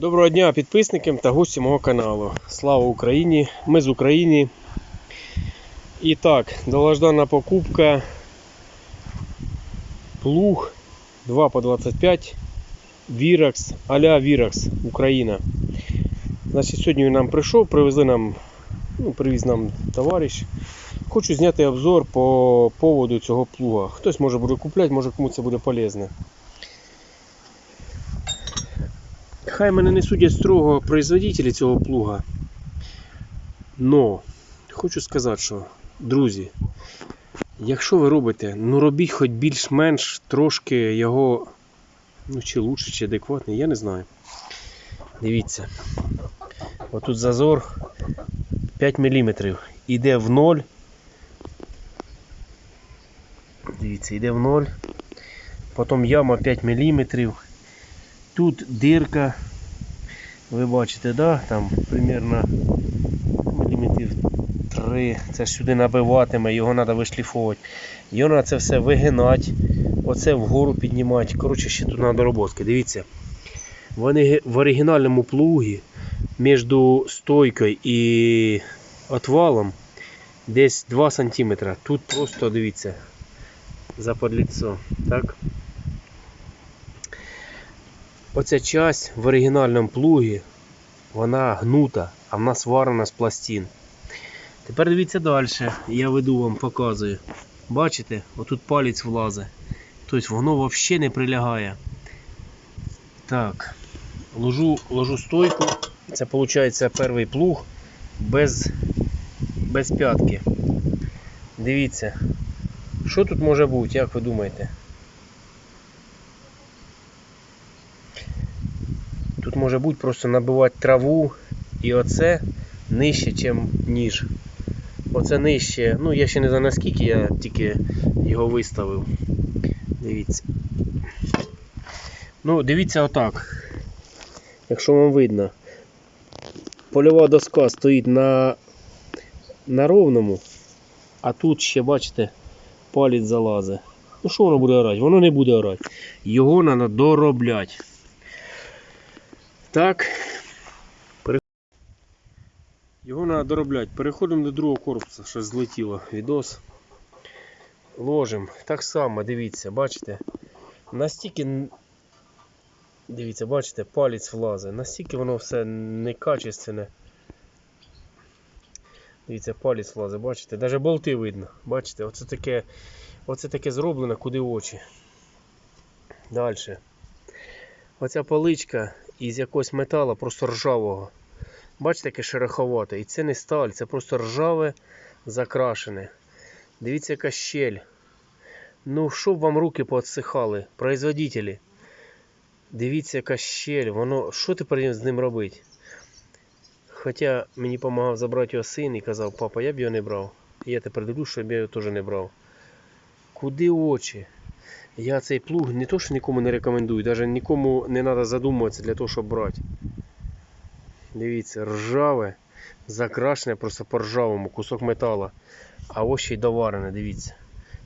Доброго дня підписникам та гостям мого каналу. Слава Україні! Ми з України. І так, доваждана покупка. Плуг 2 по 25 Virax, а-ля Virax, Україна. Значить, сьогодні він нам прийшов, привезли нам, ну, привіз нам товариш. Хочу зняти обзор по поводу цього плуга. Хтось може буде купляти, може кому це буде полезно. Хай мене не судять строго производителі цього плуга. Но хочу сказати, що, друзі, якщо ви робите, ну робіть хоч більш-менш трошки його, ну чи лучше, чи адекватний, я не знаю. Дивіться. Отут зазор 5 мм. Іде в ноль. Дивіться, йде в ноль. Потім яма 5 мм. Тут дирка. Ви бачите, да? там примерно міліметрів 3. Це ж сюди набиватиме, його треба вишліфовувати. Його треба це все вигинати. Оце вгору піднімати. Коротше, ще тут треба дороботки. Дивіться. Вони в оригінальному плугі між стойкою і отвалом десь 2 см. Тут просто дивіться заподліцо. Так? Оця часть в оригінальному плугі, вона гнута, а в нас варена з пластин. Тепер дивіться далі, я веду вам, показую. Бачите, отут палець влазить. Тобто воно взагалі не прилягає. Так, ложу, ложу стойку. Це виходить перший плуг без, без п'ятки. Дивіться, що тут може бути, як ви думаєте? Тут може бути просто набивати траву і оце нижче, ніж ніж. Оце нижче. Ну я ще не знаю наскільки, я тільки його виставив. Дивіться. Ну, дивіться отак. Якщо вам видно. Польова доска стоїть на, на ровному, а тут ще, бачите, палець залазить. Ну що воно буде орати? Воно не буде орати. Його треба доробляти. Так. Його треба доробляти. Переходимо до другого корпусу, що злетіло відос. Ложимо. Так само, дивіться, бачите. Настільки. Дивіться, бачите, палець влазить. Настільки воно все некачественне. Дивіться, палець влазить, бачите? Навіть болти видно. Бачите, оце таке, оце таке зроблено, куди очі. Далі. Оця паличка із якогось металу, просто ржавого. Бачите, яке шероховате. І це не сталь, це просто ржаве закрашене. Дивіться, яка щель. Ну, щоб вам руки поотсихали, производителі. Дивіться, яка щель. Воно. Що тепер з ним робити? Хоча мені допомагав забрати його син і казав, папа, я б його не брав. І я тепер дивлюсь, щоб я його теж не брав. Куди очі? Я цей плуг не то, що нікому не рекомендую, навіть нікому не треба задумуватися для того, щоб брати. Дивіться, ржаве, закрашене просто по ржавому, кусок металу. А ось ще й доварене, дивіться.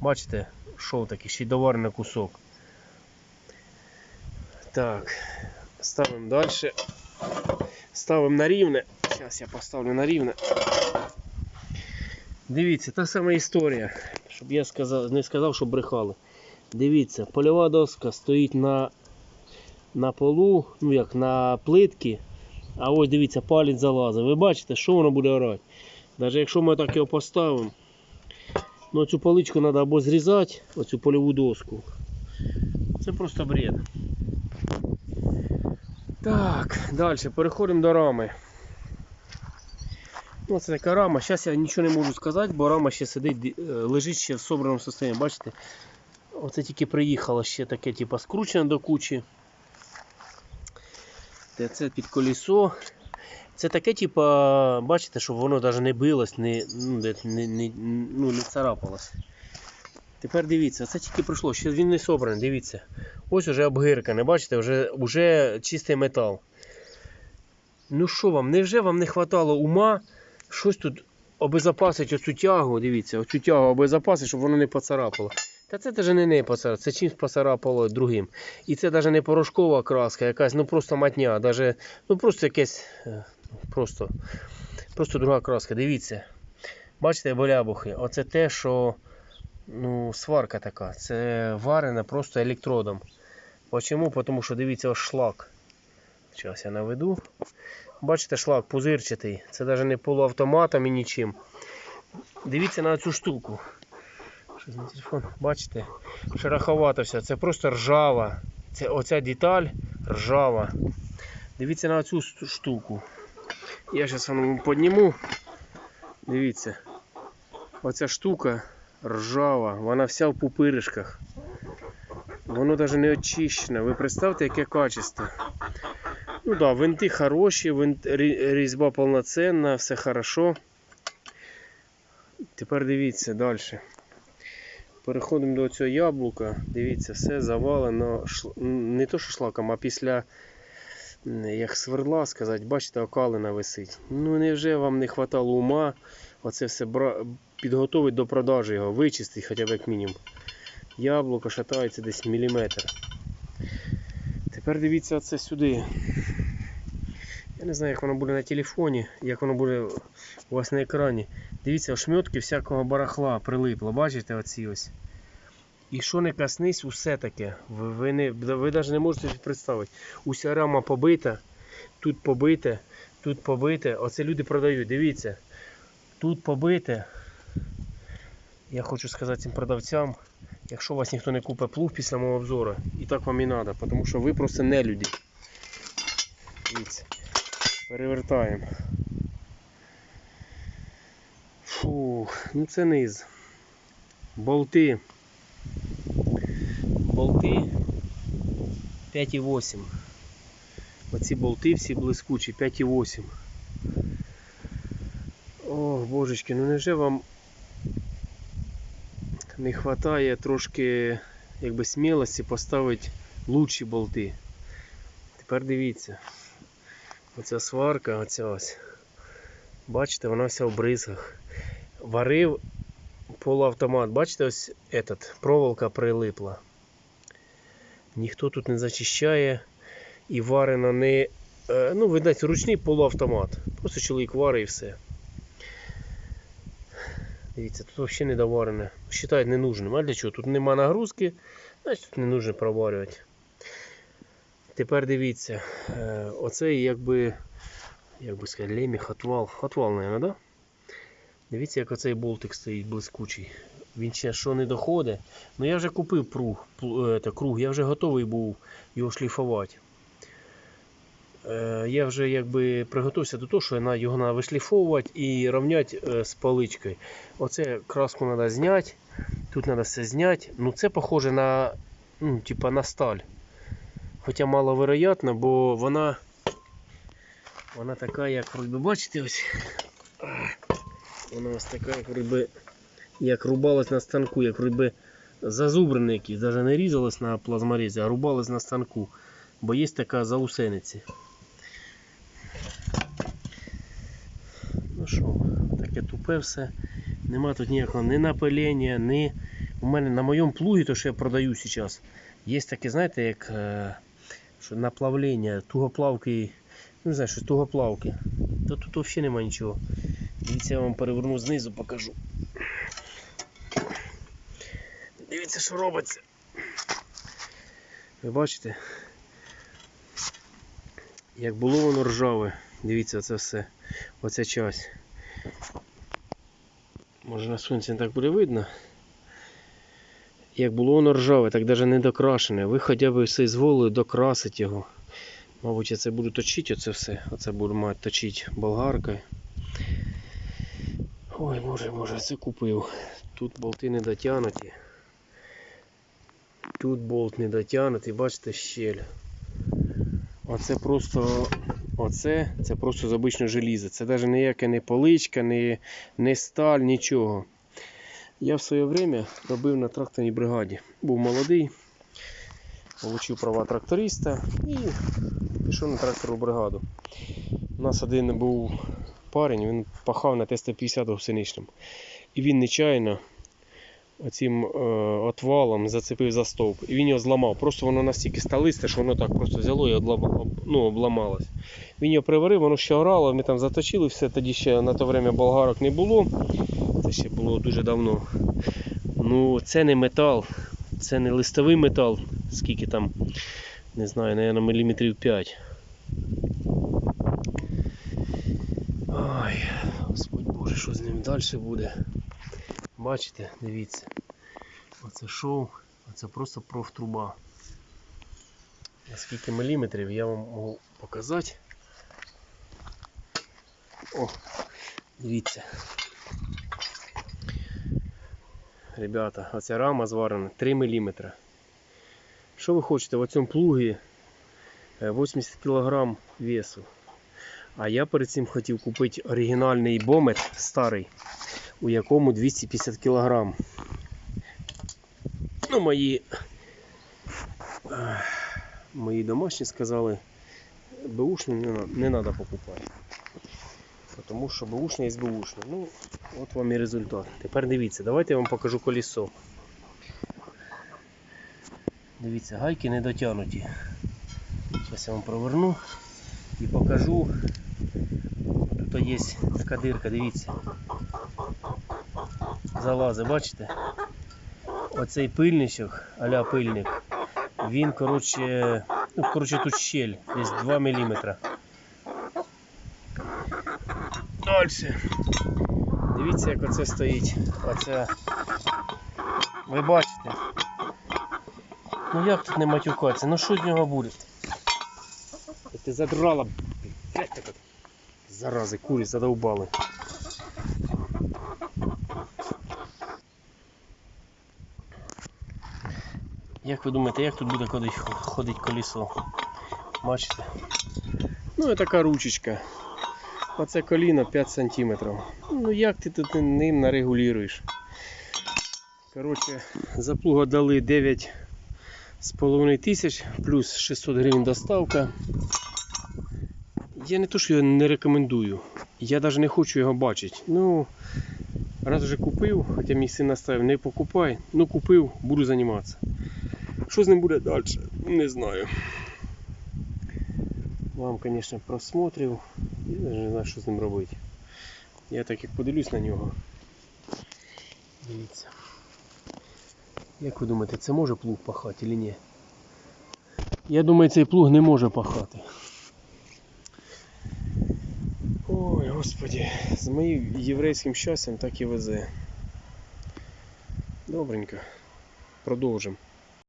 Бачите, шов такий, ще й доварений кусок. Так, ставимо далі. Ставимо на рівне. Зараз я поставлю на рівне. Дивіться, та сама історія. Щоб я сказав, не сказав, що брехали. Дивіться, польова доска стоїть на, на полу, ну як на плитці. А ось дивіться, палець залазить. Ви бачите, що воно буде орати. Навіть якщо ми так його поставимо, ну цю паличку треба або зрізати, оцю польову доску. Це просто бред. Так, далі переходимо до рами. Ну, це така рама. Зараз я нічого не можу сказати, бо рама ще сидить, е, лежить ще в собраному стані. Бачите? Оце тільки приїхало ще таке, типу, скручене до кучі. Це під колесо. Це таке, типу, бачите, щоб воно навіть не билось, не, ну, не, не, ну, не царапалось. Тепер дивіться, це тільки пройшло, ще він не собраний, дивіться. Ось уже обгиркане, бачите, вже, вже чистий метал. Ну що вам, невже вам не хватало ума щось тут обезопасити оцю тягу, дивіться, оцю тягу обезопасити, щоб воно не поцарапало. Та це навіть не не пасара, це чимсь поцарапало другим. І це навіть не порошкова краска, якась, ну просто матня, даже, ну просто якесь, е, просто, просто друга краска. Дивіться. Бачите, болябухи. Оце те, що ну, сварка така. Це варена просто електродом. Почому? Тому що дивіться, ось шлак. Зараз я наведу. Бачите, шлак пузирчатий. Це навіть не полуавтоматом і нічим. Дивіться на цю штуку. Що телефон? Бачите? Шероховато все. Це просто ржава. Це оця деталь ржава. Дивіться на цю штуку. Я зараз вам підніму. Дивіться. Оця штука ржава, вона вся в пупиришках. Воно навіть не очищене. Ви представте, яке качество. Ну да, винти хороші, винт, різьба повноцінна, все хорошо. Тепер дивіться далі. Переходимо до цього яблука. Дивіться, все завалено шл... не то що шлаком, а після як сверла сказати, бачите, окалина висить. Ну невже вам не хватало ума оце все бра... підготовити до продажі його, вичистити хоча б як мінімум. Яблуко шатається десь міліметр. Тепер дивіться оце сюди. Я не знаю, як воно буде на телефоні, як воно буде у вас на екрані. Дивіться, ошметки всякого барахла прилипло. Бачите оці ось. І що не коснись, усе таке. Ви, ви, не, ви навіть не можете представити. Уся рама побита, тут побите, тут побите. Оце люди продають. Дивіться. Тут побите. Я хочу сказати цим продавцям, якщо вас ніхто не купить плуг після мого обзору, і так вам і треба, тому що ви просто не люди. Дивіться. Перевертаємо. Фу, ну це низ. Болти. Болти 5,8. Оці болти всі блискучі 5,8. Ох, божечки, ну невже вам не вистачає трошки якби смілості поставити лучші болти. Тепер дивіться. Оця сварка, оця ось. Бачите, вона вся в бризгах. Варив полуавтомат. Бачите, ось этот, проволока прилипла. Ніхто тут не зачищає і варено не. е, Ну, видать, ручний полуавтомат. Просто чоловік варить і все. Дивіться, тут взагалі не доварене. Считають ненужним. А для чого? Тут нема нагрузки, значить тут не нужно проварювати. Тепер дивіться, е, оцей якби, як би сказати, леміх, отвал. Отвал, мабуть, да? Дивіться, як оцей болтик стоїть блискучий. Він ще що не доходить. Ну я вже купив пруг, е, круг, я вже готовий був його шліфувати. Е, Я вже якби приготувався до того, що його треба вишліфовувати і рівняти е, з паличкою. Оце краску треба зняти. Тут треба все зняти. Ну це похоже на, ну, типа на сталь. Хоча маловероятно, бо вона, вона така, як вроде, бачите ось. Вона ось така, як вроде, як рубалась на станку, як вроде зазубрений якийсь, навіть не різалась на плазморезі, а рубалась на станку. Бо є така заусениці. Ну що, таке тупе все. Нема тут ніякого ні напилення, ні. У мене на моєму плугі, то що я продаю зараз, є таке, знаєте, як е, що наплавлення, тугоплавки, ну, не знаю, що тугоплавки. То тут взагалі нема нічого. Дивіться, я вам переверну знизу, покажу. Дивіться, що робиться. Ви бачите? Як було воно ржаве, дивіться це все. Оця часть. Може на сонці не так буде видно. Як було воно ржаве, так навіть не докрашене. Ви хоча б все зволили докрасити його. Мабуть, я це буду точити оце все. Оце буду мати точити болгаркою. Ой, боже, боже, це купив. Тут болти не дотягнуті. Тут болт не дотягнутий, бачите, щель. Оце просто. Оце це просто з обичного желіза. Це навіть ніяка не поличка, не, не сталь, нічого. Я в своє время робив на тракторній бригаді. Був молодий, отримав права тракториста і пішов на тракторну бригаду. У нас один був парень, він пахав на Т-150 гусеничним. І він нечайно оцим е, отвалом зацепив за стовп. І він його зламав. Просто воно настільки сталисте, що воно так просто взяло і одлама- ну, обламалось. Він його приварив, воно ще орало, ми там заточили все, тоді ще на то время болгарок не було. Це ще було дуже давно. Ну, це не метал, це не листовий метал, скільки там, не знаю, наверное, міліметрів 5. Ой, Господь Боже, що з ним далі буде? Бачите, дивіться. Оце шов, оце просто профтруба. Скільки міліметрів я вам можу показати. О, дивіться. Ребята, оця рама зварена 3 мм. Що ви хочете в цьому плугі е, 80 кг весу. А я перед цим хотів купити оригінальний бомет старий, у якому 250 кг. Ну, мої, е, мої домашні сказали, беушний не, треба покупати. Тому що беушний є беушний. Ну, от вам і результат. Тепер дивіться, давайте я вам покажу колесо. Дивіться, гайки не дотягнуті. Зараз я вам проверну і покажу. Тут є така дирка, дивіться. Залази, бачите? Оцей пильничок, аля пильник, він, коротше, ну, коротше тут щель, десь 2 мм. Дальше. Дивіться, як оце стоїть. Оце. Ви бачите? Ну як тут не матюкатися? Ну що з нього буде? Ти задрала. Зарази, курі задовбали. Як ви думаєте, як тут буде ходить, колесо? Бачите? Ну і така ручечка. Оце коліно 5 см. Ну як ти тут ним нарегулюєш? Коротше, за плуга дали 9 з половиною тисяч плюс 600 гривень доставка. Я не то, що його не рекомендую. Я навіть не хочу його бачити. Ну, раз вже купив, хоча мій син наставив, не покупай. Ну купив, буду займатися. Що з ним буде далі? Не знаю. Вам, звісно, просмотрів. Я навіть не знаю, що з ним робити. Я так як подивлюсь на нього. Дивіться. Як ви думаєте, це може плуг пахати чи ні? Я думаю, цей плуг не може пахати. Ой, господи, з моїм єврейським щастям так і везе. Добренько. Продовжимо.